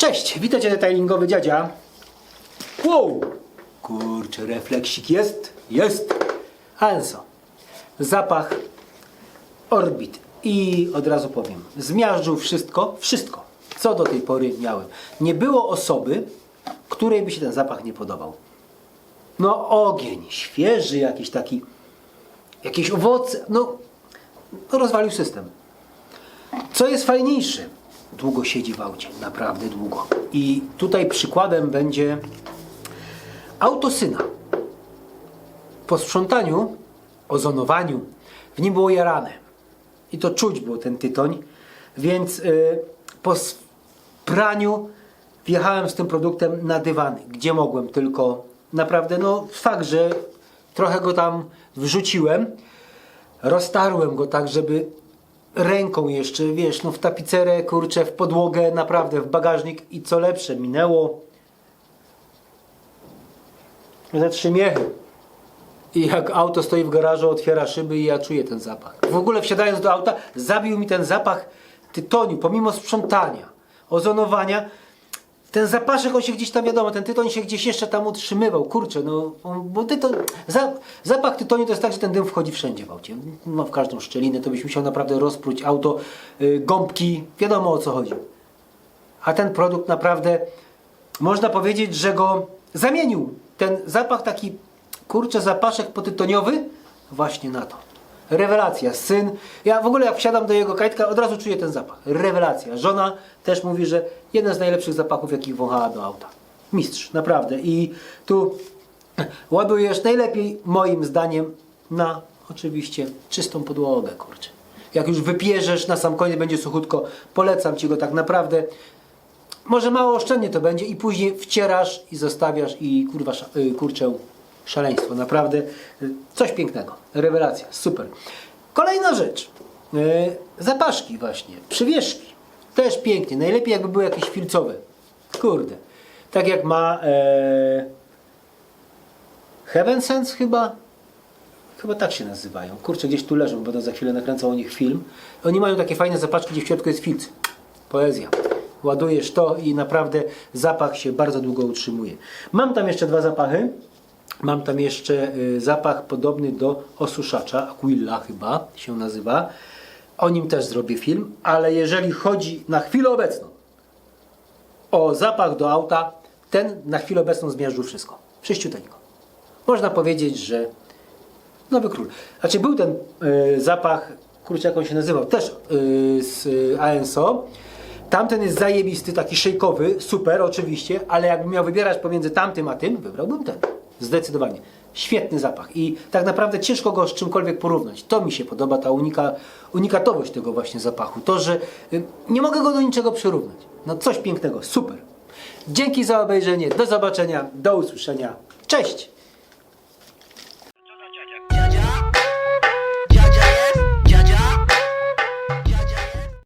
Cześć, witajcie detailingowy dziadzia. Wow, kurczę, refleksik jest, jest. Anso, zapach Orbit i od razu powiem, zmiażdżył wszystko, wszystko, co do tej pory miałem. Nie było osoby, której by się ten zapach nie podobał. No ogień, świeży jakiś taki, jakieś owoce, no, no rozwalił system. Co jest fajniejsze, długo siedzi w aucie, naprawdę długo. I tutaj przykładem będzie autosyna. Po sprzątaniu, ozonowaniu, w nim było jarane. I to czuć było ten tytoń, więc y, po praniu wjechałem z tym produktem na dywany, gdzie mogłem tylko. Naprawdę, no fakt, że trochę go tam wrzuciłem, roztarłem go tak, żeby ręką jeszcze, wiesz, no w tapicerę, kurczę, w podłogę, naprawdę w bagażnik i co lepsze, minęło ze trzy miechy. I jak auto stoi w garażu, otwiera szyby i ja czuję ten zapach. W ogóle wsiadając do auta, zabił mi ten zapach tytoniu, pomimo sprzątania, ozonowania. Ten zapaszek, on się gdzieś tam, wiadomo, ten tytoń się gdzieś jeszcze tam utrzymywał, kurczę, no, bo tytoń, za, zapach tytoniu to jest tak, że ten dym wchodzi wszędzie w aucie, no w każdą szczelinę, to byś musiał naprawdę rozpróć auto, y, gąbki, wiadomo o co chodzi. A ten produkt naprawdę, można powiedzieć, że go zamienił. Ten zapach taki, kurczę, zapaszek potytoniowy, właśnie na to. Rewelacja. Syn, ja w ogóle jak wsiadam do jego kajtka, od razu czuję ten zapach. Rewelacja. Żona też mówi, że jeden z najlepszych zapachów, jakich wąchała do auta. Mistrz, naprawdę. I tu ładujesz najlepiej, moim zdaniem, na oczywiście czystą podłogę, kurczę. Jak już wypierzesz, na sam koniec będzie suchutko, polecam Ci go tak naprawdę. Może mało oszczędnie to będzie i później wcierasz i zostawiasz i kurwa, y, kurczę, szaleństwo. Naprawdę coś pięknego. Rewelacja, super. Kolejna rzecz. Y, Zapaszki właśnie, przywieszki. Też pięknie. Najlepiej jakby były jakieś filcowe. Kurde. Tak jak ma e, Heaven Sense chyba. Chyba tak się nazywają. Kurczę, gdzieś tu leżą, będę za chwilę nakręcał o nich film. Oni mają takie fajne zapaczki, gdzie w środku jest filc. Poezja. Ładujesz to i naprawdę zapach się bardzo długo utrzymuje. Mam tam jeszcze dwa zapachy. Mam tam jeszcze y, zapach podobny do osuszacza, Aquilla chyba się nazywa. O nim też zrobię film, ale jeżeli chodzi na chwilę obecną o zapach do auta, ten na chwilę obecną zmiażdżył wszystko. Wszyściuteńko. Można powiedzieć, że Nowy Król. Znaczy był ten y, zapach, kurczę jak on się nazywał, też y, z y, ANSO. Tamten jest zajebisty, taki szejkowy, super oczywiście, ale jakbym miał wybierać pomiędzy tamtym a tym, wybrałbym ten. Zdecydowanie. Świetny zapach i tak naprawdę ciężko go z czymkolwiek porównać. To mi się podoba, ta unika, unikatowość tego właśnie zapachu. To, że y, nie mogę go do niczego przyrównać. No coś pięknego, super. Dzięki za obejrzenie, do zobaczenia, do usłyszenia. Cześć!